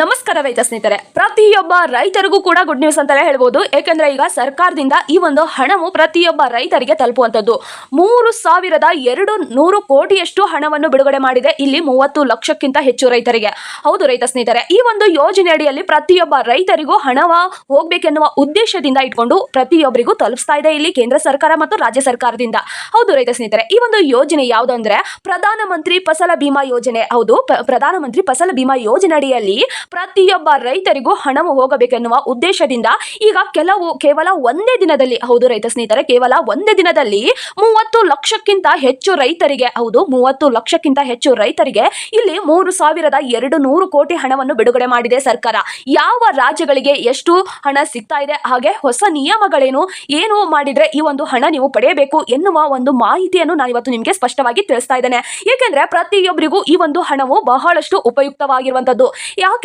ನಮಸ್ಕಾರ ರೈತ ಸ್ನೇಹಿತರೆ. ಪ್ರತಿಯೊಬ್ಬ ರೈತರಿಗೂ ಕೂಡ ಗುಡ್ ನ್ಯೂಸ್ ಅಂತಲೇ ಹೇಳ್ಬೋದು. ಏಕೆಂದ್ರೆ ಈಗ ಸರ್ಕಾರದಿಂದ ಈ ಒಂದು ಹಣವು ಪ್ರತಿಯೊಬ್ಬ ರೈತರಿಗೆ ತಲುಪುವಂಥದ್ದು. ಮೂರು ಸಾವಿರದ ಎರಡು ನೂರು ಕೋಟಿಯಷ್ಟು ಹಣವನ್ನು ಬಿಡುಗಡೆ ಮಾಡಿದೆ. ಇಲ್ಲಿ ಮೂವತ್ತು ಲಕ್ಷಕ್ಕಿಂತ ಹೆಚ್ಚು ರೈತರಿಗೆ. ಹೌದು ರೈತ ಸ್ನೇಹಿತರೆ, ಈ ಒಂದು ಯೋಜನೆ ಅಡಿಯಲ್ಲಿ ಪ್ರತಿಯೊಬ್ಬ ರೈತರಿಗೂ ಹಣವ ಹೋಗ್ಬೇಕೆನ್ನುವ ಉದ್ದೇಶದಿಂದ ಇಟ್ಕೊಂಡು ಪ್ರತಿಯೊಬ್ಬರಿಗೂ ತಲುಪಿಸ್ತಾ ಇದೆ ಇಲ್ಲಿ ಕೇಂದ್ರ ಸರ್ಕಾರ ಮತ್ತು ರಾಜ್ಯ ಸರ್ಕಾರದಿಂದ. ಹೌದು ರೈತ ಸ್ನೇಹಿತರೆ, ಈ ಒಂದು ಯೋಜನೆ ಯಾವುದು ಅಂದ್ರೆ ಪ್ರಧಾನಮಂತ್ರಿ ಫಸಲ ಭೀಮಾ ಯೋಜನೆ. ಹೌದು ಪ್ರಧಾನಮಂತ್ರಿ ಫಸಲ ಬಿಮಾ ಯೋಜನೆ ಅಡಿಯಲ್ಲಿ ಪ್ರತಿಯೊಬ್ಬ ರೈತರಿಗೂ ಹಣವು ಹೋಗಬೇಕೆನ್ನುವ ಉದ್ದೇಶದಿಂದ ಈಗ ಕೆಲವು, ಕೇವಲ ಒಂದೇ ದಿನದಲ್ಲಿ, ಹೌದು ರೈತ ಸ್ನೇಹಿತರೆ, ಕೇವಲ ಒಂದೇ ದಿನದಲ್ಲಿ ಮೂವತ್ತು ಲಕ್ಷಕ್ಕಿಂತ ಹೆಚ್ಚು ರೈತರಿಗೆ, ಹೌದು, ಮೂವತ್ತು ಲಕ್ಷಕ್ಕಿಂತ ಹೆಚ್ಚು ರೈತರಿಗೆ ಇಲ್ಲಿ ಮೂರು ಸಾವಿರದ ಎರಡು ನೂರು ಕೋಟಿ ಹಣವನ್ನು ಬಿಡುಗಡೆ ಮಾಡಿದೆ ಸರ್ಕಾರ. ಯಾವ ರಾಜ್ಯಗಳಿಗೆ ಎಷ್ಟು ಹಣ ಸಿಗ್ತಾ ಇದೆ, ಹಾಗೆ ಹೊಸ ನಿಯಮಗಳೇನು, ಏನು ಮಾಡಿದ್ರೆ ಈ ಒಂದು ಹಣ ನೀವು ಪಡೆಯಬೇಕು ಎನ್ನುವ ಒಂದು ಮಾಹಿತಿಯನ್ನು ನಾನು ಇವತ್ತು ನಿಮಗೆ ಸ್ಪಷ್ಟವಾಗಿ ತಿಳಿಸ್ತಾ ಇದ್ದೇನೆ. ಏಕೆಂದ್ರೆ ಪ್ರತಿಯೊಬ್ಬರಿಗೂ ಈ ಒಂದು ಹಣವು ಬಹಳಷ್ಟು ಉಪಯುಕ್ತವಾಗಿರುವಂತದ್ದು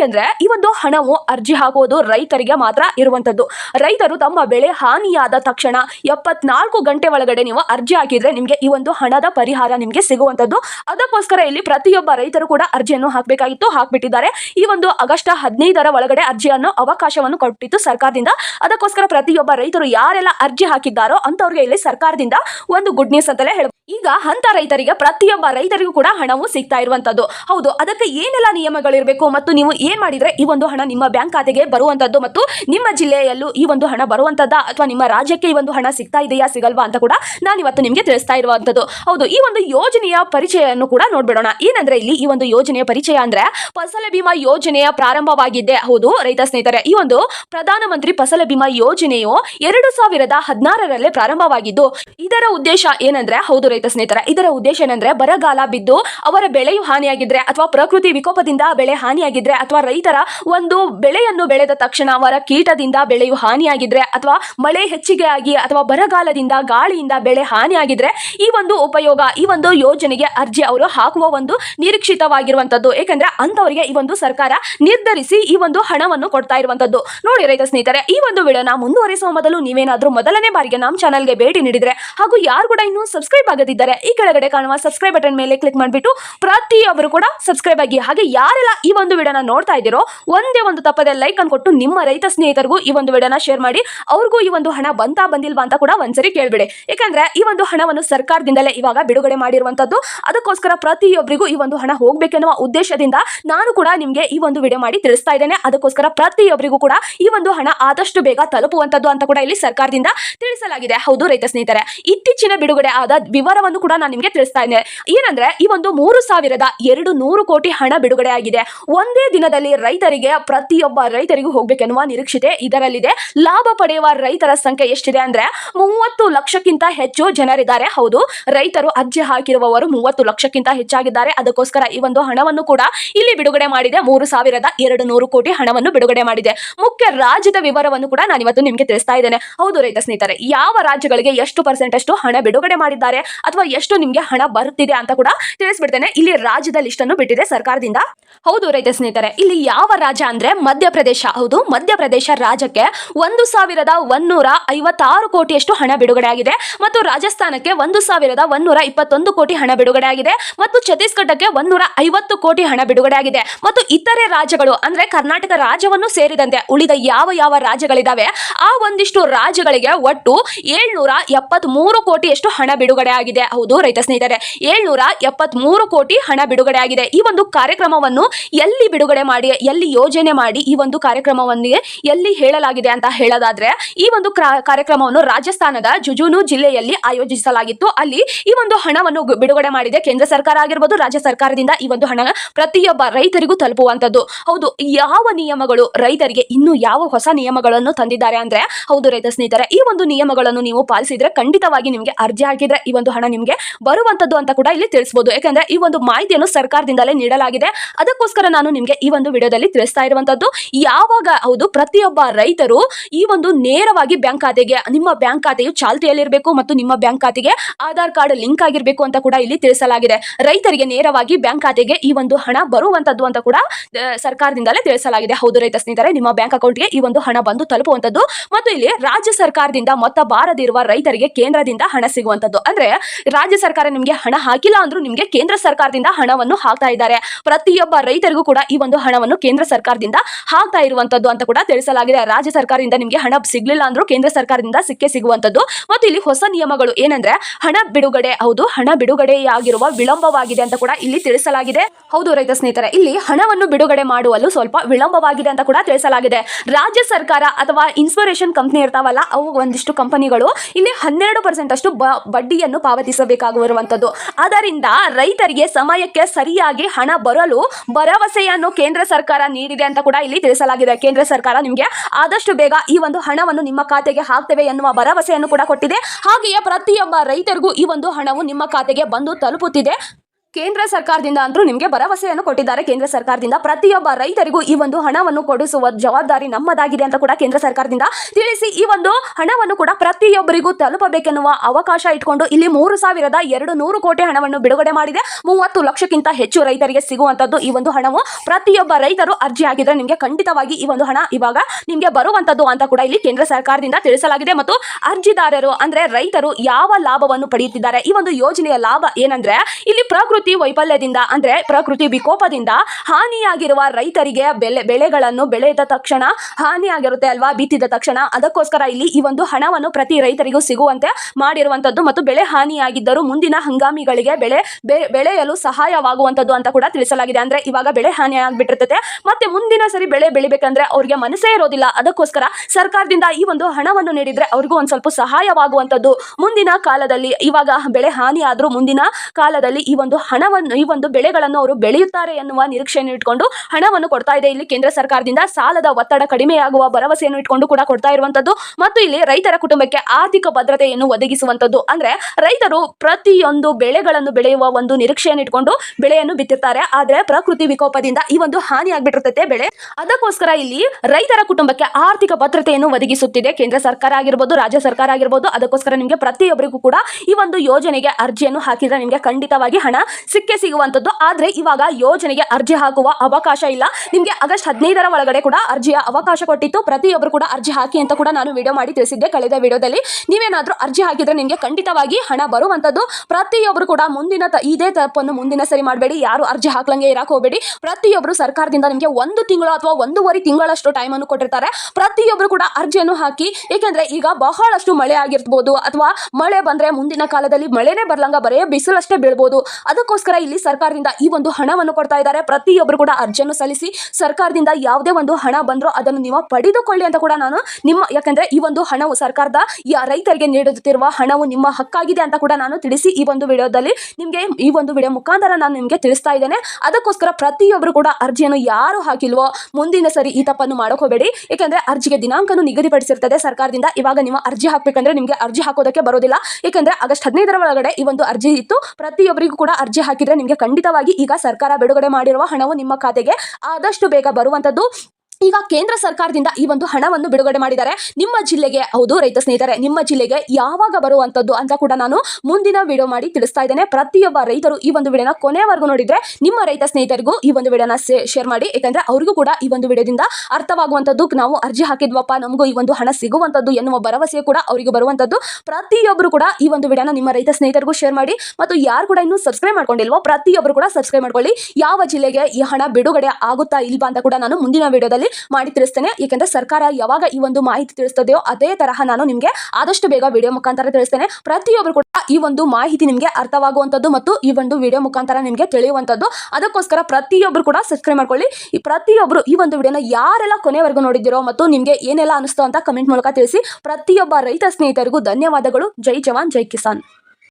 ಯಾಕೆಂದ್ರೆ ಈ ಒಂದು ಹಣವು ಅರ್ಜಿ ಹಾಕುವುದು ರೈತರಿಗೆ ಮಾತ್ರ ಇರುವಂತದ್ದು. ರೈತರು ತಮ್ಮ ಬೆಳೆ ಹಾನಿಯಾದ ತಕ್ಷಣ ಎಪ್ಪತ್ನಾಲ್ಕು ಗಂಟೆ ಒಳಗಡೆ ನೀವು ಅರ್ಜಿ ಹಾಕಿದ್ರೆ ನಿಮಗೆ ಈ ಒಂದು ಹಣದ ಪರಿಹಾರ ನಿಮಗೆ ಸಿಗುವಂತದ್ದು. ಅದಕ್ಕೋಸ್ಕರ ಇಲ್ಲಿ ಪ್ರತಿಯೊಬ್ಬ ರೈತರು ಕೂಡ ಅರ್ಜಿಯನ್ನು ಹಾಕಬೇಕಾಗಿತ್ತು, ಹಾಕ್ಬಿಟ್ಟಿದ್ದಾರೆ. ಈ ಒಂದು ಆಗಸ್ಟ್ ಹದಿನೈದರ ಒಳಗಡೆ ಅರ್ಜಿಯನ್ನು ಅವಕಾಶವನ್ನು ಕೊಟ್ಟಿತ್ತು ಸರ್ಕಾರದಿಂದ. ಅದಕ್ಕೋಸ್ಕರ ಪ್ರತಿಯೊಬ್ಬ ರೈತರು ಯಾರೆಲ್ಲ ಅರ್ಜಿ ಹಾಕಿದ್ದಾರೋ ಅಂತವ್ರಿಗೆ ಇಲ್ಲಿ ಸರ್ಕಾರದಿಂದ ಒಂದು ಗುಡ್ ನ್ಯೂಸ್ ಅಂತಲೇ ಹೇಳ ಈಗ ಅಂತ ರೈತರಿಗೆ, ಪ್ರತಿಯೊಬ್ಬ ರೈತರಿಗೂ ಕೂಡ ಹಣವು ಸಿಗ್ತಾ ಇರುವಂತದ್ದು ಹೌದು, ಅದಕ್ಕೆ ಏನೆಲ್ಲ ನಿಯಮಗಳಿರಬೇಕು ಮತ್ತು ನೀವು ಏನ್ ಮಾಡಿದ್ರೆ ಈ ಒಂದು ಹಣ ನಿಮ್ಮ ಬ್ಯಾಂಕ್ ಖಾತೆಗೆ ಬರುವಂತದ್ದು ಮತ್ತು ನಿಮ್ಮ ಜಿಲ್ಲೆಯಲ್ಲೂ ಈ ಒಂದು ಹಣ ಬರುವಂತದ್ದ ಅಥವಾ ನಿಮ್ಮ ರಾಜ್ಯಕ್ಕೆ ಈ ಒಂದು ಹಣ ಸಿಗ್ತಾ ಇದೆಯಾ, ಸಿಗಲ್ವಾ ಅಂತ ಕೂಡ ನಾನು ಇವತ್ತು ನಿಮಗೆ ತಿಳಿಸ್ತಾ ಇರುವಂತದ್ದು ಹೌದು, ಈ ಒಂದು ಯೋಜನೆಯ ಪರಿಚಯವನ್ನು ಕೂಡ ನೋಡ್ಬಿಡೋಣ. ಏನಂದ್ರೆ ಇಲ್ಲಿ ಈ ಒಂದು ಯೋಜನೆಯ ಪರಿಚಯ ಅಂದ್ರೆ ಫಸಲ ಬಿಮಾ ಯೋಜನೆಯ ಪ್ರಾರಂಭವಾಗಿದ್ದೆ, ಹೌದು, ರೈತ ಸ್ನೇಹಿತರೆ, ಈ ಒಂದು ಪ್ರಧಾನಮಂತ್ರಿ ಫಸಲ ಬಿಮಾ ಯೋಜನೆಯು ಎರಡು ಸಾವಿರದ ಹದಿನಾರರಲ್ಲೇ ಪ್ರಾರಂಭವಾಗಿದ್ದು, ಇದರ ಉದ್ದೇಶ ಏನಂದ್ರೆ, ಹೌದು ರೈತ ಸ್ನೇಹಿತರ, ಇದರ ಉದ್ದೇಶ ಏನಂದ್ರೆ ಬರಗಾಲ ಬಿದ್ದು ಅವರ ಬೆಳೆಯು ಹಾನಿಯಾಗಿದ್ರೆ ಅಥವಾ ಪ್ರಕೃತಿ ವಿಕೋಪದಿಂದ ಬೆಳೆ ಹಾನಿಯಾಗಿದ್ರೆ ಅಥವಾ ರೈತರ ಒಂದು ಬೆಳೆಯನ್ನು ಬೆಳೆದ ತಕ್ಷಣ ಅವರ ಕೀಟದಿಂದ ಬೆಳೆಯು ಹಾನಿಯಾಗಿದ್ರೆ ಅಥವಾ ಮಳೆ ಹೆಚ್ಚಿಗೆ ಆಗಿ ಅಥವಾ ಬರಗಾಲದಿಂದ ಗಾಳಿಯಿಂದ ಬೆಳೆ ಹಾನಿಯಾಗಿದ್ರೆ ಈ ಒಂದು ಉಪಯೋಗ, ಈ ಒಂದು ಯೋಜನೆಗೆ ಅರ್ಜಿ ಅವರು ಹಾಕುವ ಒಂದು ನಿರೀಕ್ಷಿತವಾಗಿರುವಂತದ್ದು ಏಕೆಂದ್ರೆ ಅಂತವರಿಗೆ ಈ ಒಂದು ಸರ್ಕಾರ ನಿರ್ಧರಿಸಿ ಈ ಒಂದು ಹಣವನ್ನು ಕೊಡ್ತಾ ಇರುವಂತದ್ದು ನೋಡಿ ರೈತ ಸ್ನೇಹಿತರೆ, ಈ ಒಂದು ವಿಡಿಯೋನ ಮುಂದುವರಿಸುವ ಮೊದಲು ನೀವೇನಾದ್ರೂ ಮೊದಲನೇ ಬಾರಿಗೆ ನಮ್ಮ ಚಾನಲ್ಗೆ ಭೇಟಿ ನೀಡಿದ್ರೆ ಹಾಗೂ ಯಾರು ಕೂಡ ಇನ್ನೂ ಸಬ್ಸ್ಕ್ರೈಬ್ ಆಗದಿದ್ದಾರೆ ಈ ಕೆಳಗಡೆ ಕಾಣುವ ಸಬ್ಸ್ಕ್ರೈಬ್ ಬಟನ್ ಮೇಲೆ ಕ್ಲಿಕ್ ಮಾಡಿಬಿಟ್ಟು ಪ್ರತಿಯೊಬ್ಬರು ಕೂಡ ಸಬ್ಸ್ಕ್ರೈಬ್ ಆಗಿ ಹಾಗೆ ಯಾರೆಲ್ಲ ಈ ಒಂದು ವಿಡಿಯೋನ ನೋಡ್ತಾ ಇದ್ದೀರೋ ಒಂದೇ ಒಂದು ತಪ್ಪದೆ ಲೈಕ್ ಅನ್ನು ಕೊಟ್ಟು ನಿಮ್ಮ ರೈತ ಸ್ನೇಹಿತರಿಗೂ ಈ ಒಂದು ವಿಡಿಯೋನ ಶೇರ್ ಮಾಡಿ, ಅವ್ರಿಗೂ ಈ ಒಂದು ಹಣ ಬಂತಾ ಬಂದಿಲ್ವಾ ಅಂತ ಕೂಡ ಒಂದ್ಸರಿ ಕೇಳ್ಬಿಡಿ. ಯಾಕಂದ್ರೆ ಈ ಒಂದು ಹಣವನ್ನು ಸರ್ಕಾರದಿಂದಲೇ ಇವಾಗ ಬಿಡುಗಡೆ ಮಾಡಿರುವಂತದ್ದು, ಅದಕ್ಕೋಸ್ಕರ ಪ್ರತಿಯೊಬ್ಬರಿಗೂ ಈ ಒಂದು ಹಣ ಹೋಗ್ಬೇಕೆನ್ನುವ ಉದ್ದೇಶದಿಂದ ನಾನು ಕೂಡ ನಿಮಗೆ ಈ ಒಂದು ವಿಡಿಯೋ ಮಾಡಿ ತಿಳಿಸ್ತಾ ಇದ್ದೇನೆ. ಅದಕ್ಕೋಸ್ಕರ ಪ್ರತಿಯೊಬ್ಬರಿಗೂ ಕೂಡ ಈ ಒಂದು ಹಣ ಆದಷ್ಟು ಬೇಗ ತಲುಪುವಂತದ್ದು ಅಂತ ಕೂಡ ಇಲ್ಲಿ ಸರ್ಕಾರದಿಂದ ತಿಳಿಸಲಾಗಿದೆ. ಹೌದು ರೈತ ಸ್ನೇಹಿತರೆ, ಇತ್ತೀಚಿನ ಬಿಡುಗಡೆ ಆದ ವಿವರವನ್ನು ಕೂಡ ನಾನು ನಿಮಗೆ ತಿಳಿಸ್ತಾ ಇದ್ದೇನೆ ಏನಂದ್ರೆ, ಈ ಒಂದು ಮೂರು ಸಾವಿರದ ಎರಡು ನೂರು ಕೋಟಿ ಹಣ ಬಿಡುಗಡೆ ಆಗಿದೆ. ಒಂದೇ ದಿನದಲ್ಲಿ ರೈತರಿಗೆ, ಪ್ರತಿಯೊಬ್ಬ ರೈತರಿಗೂ ಹೋಗ್ಬೇಕೆನ್ನುವ ನಿರೀಕ್ಷಿತೆ ಇದರಲ್ಲಿದೆ. ಲಾಭ ಪಡೆಯುವ ರೈತರ ಸಂಖ್ಯೆ ಎಷ್ಟಿದೆ ಅಂದ್ರೆ, ಮೂವತ್ತು ಲಕ್ಷಕ್ಕಿಂತ ಹೆಚ್ಚು ಜನರಿದ್ದಾರೆ. ಹೌದು, ರೈತರು ಅರ್ಜಿ ಹಾಕಿರುವವರು ಮೂವತ್ತು ಲಕ್ಷಕ್ಕಿಂತ ಹೆಚ್ಚಾಗಿದ್ದಾರೆ. ಅದಕ್ಕೋಸ್ಕರ ಈ ಒಂದು ಹಣವನ್ನು ಕೂಡ ಇಲ್ಲಿ ಬಿಡುಗಡೆ ಮಾಡಿದೆ. ಮೂರು ಸಾವಿರದ ಎರಡು ನೂರು ಕೋಟಿ ಹಣವನ್ನು ಬಿಡುಗಡೆ ಮಾಡಿದೆ. ಮುಖ್ಯ ರಾಜ್ಯದ ವಿವರವನ್ನು ಕೂಡ ನಾನು ಇವತ್ತು ನಿಮಗೆ ತಿಳಿಸ್ತಾ ಇದ್ದೇನೆ. ಹೌದು ರೈತ ಸ್ನೇಹಿತರೆ, ಯಾವ ರಾಜ್ಯಗಳಿಗೆ ಎಷ್ಟು ಪರ್ಸೆಂಟ್ ಅಷ್ಟು ಹಣ ಬಿಡುಗಡೆ ಮಾಡಿದ್ದಾರೆ? ಅಥವಾ ಎಷ್ಟು ನಿಮಗೆ ಹಣ ಬರುತ್ತಿದೆ ಅಂತ ಕೂಡ ತಿಳಿಸ್ಬಿಡ್ತೇನೆ. ಇಲ್ಲಿ ರಾಜ್ಯದ ಲಿಸ್ಟ್ ಅನ್ನು ಬಿಟ್ಟಿದೆ ಸರ್ಕಾರದಿಂದ. ಹೌದು ರೈತ ಸ್ನೇಹಿತರೆ, ಇಲ್ಲಿ ಯಾವ ರಾಜ್ಯ ಅಂದ್ರೆ ಮಧ್ಯಪ್ರದೇಶ. ಹೌದು, ಮಧ್ಯಪ್ರದೇಶ ರಾಜ್ಯಕ್ಕೆ ಒಂದು ಸಾವಿರದ ಒನ್ನೂರ ಐವತ್ತಾರು ಕೋಟಿಯಷ್ಟು ಹಣ ಬಿಡುಗಡೆ ಆಗಿದೆ ಮತ್ತು ರಾಜಸ್ಥಾನಕ್ಕೆ ಒಂದು ಸಾವಿರದ ಒನ್ನೂರ ಇಪ್ಪತ್ತೊಂದು ಕೋಟಿ ಹಣ ಬಿಡುಗಡೆ ಆಗಿದೆ ಮತ್ತು ಛತ್ತೀಸ್ಗಢಕ್ಕೆ ಒಂದೂರ ಐವತ್ತು ಕೋಟಿ ಹಣ ಬಿಡುಗಡೆ ಆಗಿದೆ. ಮತ್ತು ಇತರೆ ರಾಜ್ಯಗಳು ಅಂದ್ರೆ ಕರ್ನಾಟಕ ರಾಜ್ಯವನ್ನು ಸೇರಿದಂತೆ ಉಳಿದ ಯಾವ ಯಾವ ರಾಜ್ಯಗಳಿದಾವೆ, ಆ ಒಂದಿಷ್ಟು ರಾಜ್ಯಗಳಿಗೆ ಒಟ್ಟು ಏಳ್ನೂರ ಎಪ್ಪತ್ತ್ ಮೂರು ಕೋಟಿಯಷ್ಟು ಹಣ ಬಿಡುಗಡೆ ಆಗಿದೆ. ಹೌದು, ರೈತ ಸ್ನೇಹಿತರೆ, ಏಳ್ನೂರ ಎಪ್ಪತ್ತ್ ಮೂರು ಕೋಟಿ ಹಣ ಬಿಡುಗಡೆ ಆಗಿದೆ. ಈ ಒಂದು ಕಾರ್ಯಕ್ರಮವನ್ನು ಎಲ್ಲಿ ಬಿಡುಗಡೆ ಮಾಡಿ, ಎಲ್ಲಿ ಯೋಜನೆ ಮಾಡಿ ಈ ಒಂದು ಕಾರ್ಯಕ್ರಮವನ್ನು ಎಲ್ಲಿ ಹೇಳಲಾಗಿದೆ ಅಂತ ಹೇಳೋದಾದ್ರೆ, ಈ ಒಂದು ಕ್ರಾ- ಕಾರ್ಯಕ್ರಮವನ್ನು ರಾಜಸ್ಥಾನದ ಜುಜುನು ಜಿಲ್ಲೆಯಲ್ಲಿ ಆಯೋಜಿಸಲಾಗಿತ್ತು. ಅಲ್ಲಿ ಈ ಒಂದು ಹಣವನ್ನು ಬಿಡುಗಡೆ ಮಾಡಿದೆ. ಕೇಂದ್ರ ಸರ್ಕಾರ ಆಗಿರ್ಬೋದು, ರಾಜ್ಯ ಸರ್ಕಾರದಿಂದ ಈ ಒಂದು ಹಣ ಪ್ರತಿಯೊಬ್ಬ ರೈತರಿಗೂ ತಲುಪುವಂತದ್ದು ಹೌದು, ಯಾವ ನಿಯಮಗಳು ರೈತರಿಗೆ ಇನ್ನು ಯಾವ ಹೊಸ ನಿಯಮಗಳನ್ನು ತಂದಿದ್ದಾರೆ ಅಂದ್ರೆ, ಹೌದು ರೈತ ಸ್ನೇಹಿತರೆ, ಈ ಒಂದು ನಿಯಮಗಳನ್ನು ನೀವು ಪಾಲಿಸಿದ್ರೆ ಖಂಡಿತವಾಗಿ ನಿಮಗೆ ಅರ್ಜಿ ಹಾಕಿದ್ರೆ ಈ ಒಂದು ಹಣ ನಿಮಗೆ ಬರುವಂತದ್ದು ಅಂತ ಕೂಡ ಇಲ್ಲಿ ತಿಳಿಸಬಹುದು ಯಾಕಂದ್ರೆ ಈ ಒಂದು ಮಾಹಿತಿಯನ್ನು ಸರ್ಕಾರದಿಂದಲೇ ನೀಡಲಾಗಿದೆ. ಅದಕ್ಕೋಸ್ಕರ ನಾನು ನಿಮಗೆ ಈ ಒಂದು ವಿಡಿಯೋದಲ್ಲಿ ತಿಳಿಸ್ತಾ ಇರುವಂತದ್ದು, ಯಾವಾಗ ಹೌದು ಪ್ರತಿಯೊಬ್ಬ ರೈತರು ಈ ಒಂದು ನೇರವಾಗಿ ಬ್ಯಾಂಕ್ ಖಾತೆಗೆ, ನಿಮ್ಮ ಬ್ಯಾಂಕ್ ಖಾತೆಯು ಚಾಲ್ತಿಯಲ್ಲಿರಬೇಕು ಮತ್ತು ನಿಮ್ಮ ಬ್ಯಾಂಕ್ ಖಾತೆಗೆ ಆಧಾರ್ ಕಾರ್ಡ್ ಲಿಂಕ್ ಆಗಿರಬೇಕು ಅಂತ ಕೂಡ ಇಲ್ಲಿ ತಿಳಿಸಲಾಗಿದೆ. ರೈತರಿಗೆ ನೇರವಾಗಿ ಬ್ಯಾಂಕ್ ಖಾತೆಗೆ ಈ ಒಂದು ಹಣ ಬರುವಂತದ್ದು ಅಂತ ಕೂಡ ಸರ್ಕಾರದಿಂದಲೇ ತಿಳಿಸಲಾಗಿದೆ. ಹೌದು ರೈತ ಸ್ನೇಹಿತರೆ, ನಿಮ್ಮ ಬ್ಯಾಂಕ್ ಅಕೌಂಟ್ಗೆ ಈ ಒಂದು ಹಣ ಬಂದು ತಲುಪುವಂತದ್ದು ಮತ್ತು ಇಲ್ಲಿ ರಾಜ್ಯ ಸರ್ಕಾರದಿಂದ ಮೊತ್ತ ಬಾರದಿರುವ ರೈತರಿಗೆ ಕೇಂದ್ರದಿಂದ ಹಣ ಸಿಗುವಂತದ್ದು. ಅಂದ್ರೆ ರಾಜ್ಯ ಸರ್ಕಾರ ನಿಮಗೆ ಹಣ ಹಾಕಿಲ್ಲ ಅಂದ್ರೂ ನಿಮಗೆ ಕೇಂದ್ರ ಸರ್ಕಾರದಿಂದ ಹಣವನ್ನು ಹಾಕ್ತಾ ಇದ್ದಾರೆ. ಪ್ರತಿಯೊಬ್ಬ ರೈತರಿಗೂ ಕೂಡ ಈ ಒಂದು ಹಣವನ್ನು ಕೇಂದ್ರ ಸರ್ಕಾರದಿಂದ ಹಾಕ್ತಾ ಇರುವಂತದ್ದು ಅಂತ ಕೂಡ ತಿಳಿಸಲಾಗಿದೆ. ರಾಜ್ಯ ಸರ್ಕಾರದಿಂದ ನಿಮಗೆ ಹಣ ಸಿಗ್ಲಿಲ್ಲ ಅಂದ್ರೂ ಕೇಂದ್ರ ಸರ್ಕಾರದಿಂದ ಸಿಕ್ಕೇ ಸಿಗುವಂತದ್ದು. ಮತ್ತು ಇಲ್ಲಿ ಹೊಸ ನಿಯಮಗಳು ಏನಂದ್ರೆ ಹಣ ಬಿಡುಗಡೆ, ಹೌದು, ಹಣ ಬಿಡುಗಡೆಯಾಗಿರುವ ವಿಳಂಬವಾಗಿದೆ ಅಂತ ಕೂಡ ಇಲ್ಲಿ ತಿಳಿಸಲಾಗಿದೆ. ಹೌದು ರೈತ ಸ್ನೇಹಿತರೆ, ಇಲ್ಲಿ ಹಣವನ್ನು ಬಿಡುಗಡೆ ಮಾಡುವಲ್ಲೂ ಸ್ವಲ್ಪ ವಿಳಂಬವಾಗಿದೆ ಅಂತ ಕೂಡ ತಿಳಿಸಲಾಗಿದೆ. ರಾಜ್ಯ ಸರ್ಕಾರ ಅಥವಾ ಇನ್ಸ್ಪಿರೇಷನ್ ಕಂಪನಿ ಇರ್ತಾವಲ್ಲ, ಅವು ಒಂದಿಷ್ಟು ಕಂಪನಿಗಳು ಇಲ್ಲಿ ಹನ್ನೆರಡು ಪರ್ಸೆಂಟ್ ಅಷ್ಟು ಬಡ್ಡಿಯನ್ನು ಪಾವತಿಸಬೇಕಾಗಿರುವಂತದ್ದು ಅದರಿಂದ ರೈತರಿಗೆ ಸಮಯಕ್ಕೆ ಸರಿಯಾಗಿ ಹಣ ಬರಲು ಭರವಸೆಯನ್ನು ಕೇಂದ್ರ ಸರ್ಕಾರ ನೀಡಿದೆ ಅಂತ ಕೂಡ ಇಲ್ಲಿ ತಿಳಿಸಲಾಗಿದೆ. ಕೇಂದ್ರ ಸರ್ಕಾರ ನಿಮಗೆ ಆದಷ್ಟು ಬೇಗ ಈ ಒಂದು ಹಣವನ್ನು ನಿಮ್ಮ ಖಾತೆಗೆ ಹಾಕ್ತೇವೆ ಎನ್ನುವ ಭರವಸೆಯನ್ನು ಕೂಡ ಕೊಟ್ಟಿದೆ. ಹಾಗೆಯೇ ಪ್ರತಿಯೊಬ್ಬ ರೈತರಿಗೂ ಈ ಒಂದು ಹಣವು ನಿಮ್ಮ ಖಾತೆಗೆ ಬಂದು ತಲುಪುತ್ತಿದೆ. ಕೇಂದ್ರ ಸರ್ಕಾರದಿಂದ ಅಂತೂ ನಿಮಗೆ ಭರವಸೆಯನ್ನು ಕೊಟ್ಟಿದ್ದಾರೆ. ಕೇಂದ್ರ ಸರ್ಕಾರದಿಂದ ಪ್ರತಿಯೊಬ್ಬ ರೈತರಿಗೂ ಈ ಒಂದು ಹಣವನ್ನು ಕೊಡಿಸುವ ಜವಾಬ್ದಾರಿ ನಮ್ಮದಾಗಿದೆ ಅಂತ ಕೂಡ ಕೇಂದ್ರ ಸರ್ಕಾರದಿಂದ ತಿಳಿಸಿ ಈ ಒಂದು ಹಣವನ್ನು ಕೂಡ ಪ್ರತಿಯೊಬ್ಬರಿಗೂ ತಲುಪಬೇಕೆನ್ನುವ ಅವಕಾಶ ಇಟ್ಕೊಂಡು ಇಲ್ಲಿ ಮೂರು ಸಾವಿರದ ಎರಡು ನೂರು ಕೋಟಿ ಹಣವನ್ನು ಬಿಡುಗಡೆ ಮಾಡಿದೆ. ಮೂವತ್ತು ಲಕ್ಷಕ್ಕಿಂತ ಹೆಚ್ಚು ರೈತರಿಗೆ ಸಿಗುವಂತದ್ದು ಈ ಒಂದು ಹಣವು. ಪ್ರತಿಯೊಬ್ಬ ರೈತರು ಅರ್ಜಿ ಆಗಿದ್ರೆ ನಿಮಗೆ ಖಂಡಿತವಾಗಿ ಈ ಒಂದು ಹಣ ಇವಾಗ ನಿಮಗೆ ಬರುವಂತದ್ದು ಅಂತ ಕೂಡ ಇಲ್ಲಿ ಕೇಂದ್ರ ಸರ್ಕಾರದಿಂದ ತಿಳಿಸಲಾಗಿದೆ. ಮತ್ತು ಅರ್ಜಿದಾರರು ಅಂದ್ರೆ ರೈತರು ಯಾವ ಲಾಭವನ್ನು ಪಡೆಯುತ್ತಿದ್ದಾರೆ? ಈ ಒಂದು ಯೋಜನೆಯ ಲಾಭ ಏನಂದ್ರೆ ಇಲ್ಲಿ ಪ್ರಕೃತಿ ವೈಫಲ್ಯದಿಂದ, ಅಂದ್ರೆ ಪ್ರಕೃತಿ ವಿಕೋಪದಿಂದ ಹಾನಿಯಾಗಿರುವ ರೈತರಿಗೆ ಬೆಲೆ, ಬೆಳೆಗಳನ್ನು ಬೆಳೆದ ತಕ್ಷಣ ಹಾನಿಯಾಗಿರುತ್ತೆ ಅಲ್ವಾ ಬಿತ್ತಿದ ತಕ್ಷಣ. ಅದಕ್ಕೋಸ್ಕರ ಇಲ್ಲಿ ಈ ಒಂದು ಹಣವನ್ನು ಪ್ರತಿ ರೈತರಿಗೂ ಸಿಗುವಂತೆ ಮಾಡಿರುವಂತದ್ದು ಮತ್ತು ಬೆಳೆ ಹಾನಿಯಾಗಿದ್ದರೂ ಮುಂದಿನ ಹಂಗಾಮಿಗಳಿಗೆ ಬೆಳೆ ಬೆಳೆಯಲು ಸಹಾಯವಾಗುವಂತದ್ದು ಅಂತ ಕೂಡ ತಿಳಿಸಲಾಗಿದೆ. ಅಂದ್ರೆ ಇವಾಗ ಬೆಳೆ ಹಾನಿ ಆಗಿಬಿಟ್ಟಿರ್ತದೆ ಮತ್ತೆ ಮುಂದಿನ ಸರಿ ಬೆಳೆ ಬೆಳಿಬೇಕಂದ್ರೆ ಅವ್ರಿಗೆ ಮನಸ್ಸೇ ಇರೋದಿಲ್ಲ. ಅದಕ್ಕೋಸ್ಕರ ಸರ್ಕಾರದಿಂದ ಈ ಒಂದು ಹಣವನ್ನು ನೀಡಿದ್ರೆ ಅವ್ರಿಗೂ ಒಂದು ಸ್ವಲ್ಪ ಸಹಾಯವಾಗುವಂತದ್ದು ಮುಂದಿನ ಕಾಲದಲ್ಲಿ. ಇವಾಗ ಬೆಳೆ ಹಾನಿ ಮುಂದಿನ ಕಾಲದಲ್ಲಿ ಈ ಒಂದು ಹಣವನ್ನು, ಈ ಒಂದು ಬೆಳೆಗಳನ್ನು ಅವರು ಬೆಳೆಯುತ್ತಾರೆ ಎನ್ನುವ ನಿರೀಕ್ಷೆಯನ್ನು ಇಟ್ಕೊಂಡು ಹಣವನ್ನು ಕೊಡ್ತಾ ಇದೆ. ಇಲ್ಲಿ ಕೇಂದ್ರ ಸರ್ಕಾರದಿಂದ ಸಾಲದ ಒತ್ತಡ ಕಡಿಮೆಯಾಗುವ ಭರವಸೆಯನ್ನು ಇಟ್ಕೊಂಡು ಕೂಡ ಕೊಡ್ತಾ ಇರುವಂತದ್ದು. ಮತ್ತು ಇಲ್ಲಿ ರೈತರ ಕುಟುಂಬಕ್ಕೆ ಆರ್ಥಿಕ ಭದ್ರತೆಯನ್ನು ಒದಗಿಸುವಂತದ್ದು. ಅಂದ್ರೆ ರೈತರು ಪ್ರತಿಯೊಂದು ಬೆಳೆಗಳನ್ನು ಬೆಳೆಯುವ ಒಂದು ನಿರೀಕ್ಷೆಯನ್ನು ಇಟ್ಕೊಂಡು ಬೆಳೆಯನ್ನು ಬಿತ್ತಿರ್ತಾರೆ. ಆದ್ರೆ ಪ್ರಕೃತಿ ವಿಕೋಪದಿಂದ ಈ ಒಂದು ಹಾನಿ ಆಗ್ಬಿಟ್ಟಿರ್ತೈತೆ ಬೆಳೆ. ಅದಕ್ಕೋಸ್ಕರ ಇಲ್ಲಿ ರೈತರ ಕುಟುಂಬಕ್ಕೆ ಆರ್ಥಿಕ ಭದ್ರತೆಯನ್ನು ಒದಗಿಸುತ್ತಿದೆ ಕೇಂದ್ರ ಸರ್ಕಾರ ಆಗಿರ್ಬೋದು, ರಾಜ್ಯ ಸರ್ಕಾರ ಆಗಿರ್ಬೋದು. ಅದಕ್ಕೋಸ್ಕರ ನಿಮಗೆ ಪ್ರತಿಯೊಬ್ಬರಿಗೂ ಕೂಡ ಈ ಒಂದು ಯೋಜನೆಗೆ ಅರ್ಜಿಯನ್ನು ಹಾಕಿದ್ರೆ ನಿಮಗೆ ಖಂಡಿತವಾಗಿ ಹಣ ಸಿಕ್ಕೇ ಸಿಗುವಂಥದ್ದು. ಆದರೆ ಇವಾಗ ಯೋಜನೆಗೆ ಅರ್ಜಿ ಹಾಕುವ ಅವಕಾಶ ಇಲ್ಲ. ನಿಮಗೆ ಆಗಸ್ಟ್ ಹದಿನೈದರ ಒಳಗಡೆ ಕೂಡ ಅರ್ಜಿಯ ಅವಕಾಶ ಕೊಟ್ಟಿತ್ತು. ಪ್ರತಿಯೊಬ್ಬರು ಕೂಡ ಅರ್ಜಿ ಹಾಕಿ ಅಂತ ಕೂಡ ನಾನು ವಿಡಿಯೋ ಮಾಡಿ ತಿಳಿಸಿದ್ದೆ ಕಳೆದ ವಿಡಿಯೋದಲ್ಲಿ. ನೀವೇನಾದರೂ ಅರ್ಜಿ ಹಾಕಿದರೆ ನಿಮಗೆ ಖಂಡಿತವಾಗಿ ಹಣ ಬರುವಂಥದ್ದು. ಪ್ರತಿಯೊಬ್ಬರು ಕೂಡ ಮುಂದಿನ ಇದೇ ತಪ್ಪನ್ನು ಮುಂದಿನ ಸರಿ ಮಾಡಬೇಡಿ. ಯಾರು ಅರ್ಜಿ ಹಾಕ್ಲಂಗೆ ಇರಕ್ಕೆ ಹೋಗಬೇಡಿ. ಪ್ರತಿಯೊಬ್ಬರು ಸರ್ಕಾರದಿಂದ ನಿಮಗೆ ಒಂದು ತಿಂಗಳು ಅಥವಾ ಒಂದೂವರೆ ತಿಂಗಳಷ್ಟು ಟೈಮನ್ನು ಕೊಟ್ಟಿರ್ತಾರೆ. ಪ್ರತಿಯೊಬ್ಬರು ಕೂಡ ಅರ್ಜಿಯನ್ನು ಹಾಕಿ, ಏಕೆಂದರೆ ಈಗ ಬಹಳಷ್ಟು ಮಳೆ ಆಗಿರ್ಬೋದು ಅಥವಾ ಮಳೆ ಬಂದರೆ ಮುಂದಿನ ಕಾಲದಲ್ಲಿ ಮಳೆನೇ ಬರ್ಲಂಗ ಬರೆಯೋ ಬಿಸಿಲಷ್ಟೇ ಬೀಳ್ಬೋದು. ಅದಕ್ಕೋಸ್ಕರ ಇಲ್ಲಿ ಸರ್ಕಾರದಿಂದ ಈ ಒಂದು ಹಣವನ್ನು ಕೊಡ್ತಾ ಇದ್ದಾರೆ. ಪ್ರತಿಯೊಬ್ಬರು ಕೂಡ ಅರ್ಜಿಯನ್ನು ಸಲ್ಲಿಸಿ ಸರ್ಕಾರದಿಂದ ಯಾವುದೇ ಒಂದು ಹಣ ಬಂದರೂ ಅದನ್ನು ನೀವು ಪಡೆದುಕೊಳ್ಳಿ ಅಂತ ಕೂಡ ನಾನು ನಿಮ್ಮ, ಯಾಕಂದ್ರೆ ಈ ಒಂದು ಹಣವು ಸರ್ಕಾರದ ರೈತರಿಗೆ ನೀಡುತ್ತಿರುವ ಹಣವು ನಿಮ್ಮ ಹಕ್ಕಾಗಿದೆ ಅಂತ ಕೂಡ ನಾನು ತಿಳಿಸಿ ಈ ಒಂದು ವಿಡಿಯೋದಲ್ಲಿ ನಿಮಗೆ ಈ ಒಂದು ವಿಡಿಯೋ ಮುಖಾಂತರ ನಾನು ನಿಮಗೆ ತಿಳಿಸ್ತಾ ಇದ್ದೇನೆ. ಅದಕ್ಕೋಸ್ಕರ ಪ್ರತಿಯೊಬ್ಬರು ಕೂಡ ಅರ್ಜಿಯನ್ನು ಯಾರು ಹಾಕಿಲ್ವೋ ಮುಂದಿನ ಸರಿ ಈ ತಪ್ಪನ್ನು ಮಾಡೋಕೋಬೇಡಿ ಯಾಕಂದ್ರೆ ಅರ್ಜಿಗೆ ದಿನಾಂಕನು ನಿಗದಿಪಡಿಸಿರ್ತದೆ ಸರ್ಕಾರದಿಂದ. ಇವಾಗ ನೀವು ಅರ್ಜಿ ಹಾಕಬೇಕಂದ್ರೆ ನಿಮಗೆ ಅರ್ಜಿ ಹಾಕೋದಕ್ಕೆ ಬರೋದಿಲ್ಲ. ಯಾಕಂದ್ರೆ ಆಗಸ್ಟ್ ಹದಿನೈದರ ಒಳಗಡೆ ಈ ಒಂದು ಅರ್ಜಿ ಇತ್ತು. ಪ್ರತಿಯೊಬ್ಬರಿಗೂ ಕೂಡ ಅರ್ಜಿ ಹಾಕಿದ್ರೆ ನಿಮಗೆ ಖಂಡಿತವಾಗಿ ಈಗ ಸರ್ಕಾರ ಬಿಡುಗಡೆ ಮಾಡಿರುವ ಹಣವು ನಿಮ್ಮ ಖಾತೆಗೆ ಆದಷ್ಟು ಬೇಗ ಬರುವಂತದ್ದು. ಈಗ ಕೇಂದ್ರ ಸರ್ಕಾರದಿಂದ ಈ ಒಂದು ಹಣವನ್ನು ಬಿಡುಗಡೆ ಮಾಡಿದ್ದಾರೆ. ನಿಮ್ಮ ಜಿಲ್ಲೆಗೆ, ಹೌದು ರೈತ ಸ್ನೇಹಿತರೆ, ನಿಮ್ಮ ಜಿಲ್ಲೆಗೆ ಯಾವಾಗ ಬರುವಂತದ್ದು ಅಂತ ಕೂಡ ನಾನು ಮುಂದಿನ ವಿಡಿಯೋ ಮಾಡಿ ತಿಳಿಸ್ತಾ ಇದ್ದೇನೆ. ಪ್ರತಿಯೊಬ್ಬ ರೈತರು ಈ ಒಂದು ವಿಡಿಯೋನ ಕೊನೆವರೆಗೂ ನೋಡಿದ್ರೆ ನಿಮ್ಮ ರೈತ ಸ್ನೇಹಿತರಿಗೂ ಈ ಒಂದು ವಿಡಿಯೋನ ಶೇರ್ ಮಾಡಿ. ಯಾಕಂದ್ರೆ ಅವರಿಗೂ ಕೂಡ ಈ ಒಂದು ವಿಡಿಯೋದಿಂದ ಅರ್ಥವಾಗುವಂತದ್ದು, ನಾವು ಅರ್ಜಿ ಹಾಕಿದ್ವಪ್ಪ, ನಮಗೂ ಈ ಒಂದು ಹಣ ಸಿಗುವಂತದ್ದು ಎನ್ನುವ ಭರವಸೆ ಕೂಡ ಅವರಿಗೆ ಬರುವಂತದ್ದು. ಪ್ರತಿಯೊಬ್ಬರು ಕೂಡ ಈ ಒಂದು ವಿಡಿಯೋನ ನಿಮ್ಮ ರೈತ ಸ್ನೇಹಿತರಿಗೂ ಶೇರ್ ಮಾಡಿ. ಮತ್ತು ಯಾರು ಕೂಡ ಇನ್ನೂ ಸಬ್ಸ್ಕ್ರೈಬ್ ಮಾಡ್ಕೊಂಡಿಲ್ವೋ ಪ್ರತಿಯೊಬ್ಬರು ಕೂಡ ಸಬ್ಸ್ಕ್ರೈಬ್ ಮಾಡ್ಕೊಳ್ಳಿ. ಯಾವ ಜಿಲ್ಲೆಗೆ ಈ ಹಣ ಬಿಡುಗಡೆ ಆಗುತ್ತಾ ಇಲ್ವಾ ಅಂತ ಕೂಡ ನಾನು ಮುಂದಿನ ವಿಡಿಯೋದಲ್ಲಿ ಮಾಡಿ ತಿಳಿಸ್ತೇನೆ. ಏಕೆಂದರೆ ಸರ್ಕಾರ ಯಾವಾಗ ಈ ಒಂದು ಮಾಹಿತಿ ತಿಳಿಸ್ತದೆಯೋ ಅದೇ ತರಹ ನಾನು ನಿಮಗೆ ಆದಷ್ಟು ಬೇಗ ವಿಡಿಯೋ ಮುಖಾಂತರ ತಿಳಿಸ್ತೇನೆ. ಪ್ರತಿಯೊಬ್ಬರು ಕೂಡ ಈ ಒಂದು ಮಾಹಿತಿ ನಿಮಗೆ ಅರ್ಥವಾಗುವಂಥದ್ದು ಮತ್ತು ಈ ಒಂದು ವಿಡಿಯೋ ಮುಖಾಂತರ ನಿಮಗೆ ತಿಳಿಯುವಂಥದ್ದು. ಅದಕ್ಕೋಸ್ಕರ ಪ್ರತಿಯೊಬ್ಬರು ಕೂಡ ಸಬ್ಸ್ಕ್ರೈಬ್ ಮಾಡ್ಕೊಳ್ಳಿ. ಪ್ರತಿಯೊಬ್ಬರು ಈ ಒಂದು ವಿಡಿಯೋನ ಯಾರೆಲ್ಲ ಕೊನೆವರೆಗೂ ನೋಡಿದ್ದೀರೋ ಮತ್ತು ನಿಮಗೆ ಏನೆಲ್ಲ ಅನಿಸ್ತು ಅಂತ ಕಮೆಂಟ್ ಮೂಲಕ ತಿಳಿಸಿ. ಪ್ರತಿಯೊಬ್ಬ ರೈತ ಸ್ನೇಹಿತರಿಗೂ ಧನ್ಯವಾದಗಳು. ಜೈ ಜವಾನ್, ಜೈ ಕಿಸಾನ್.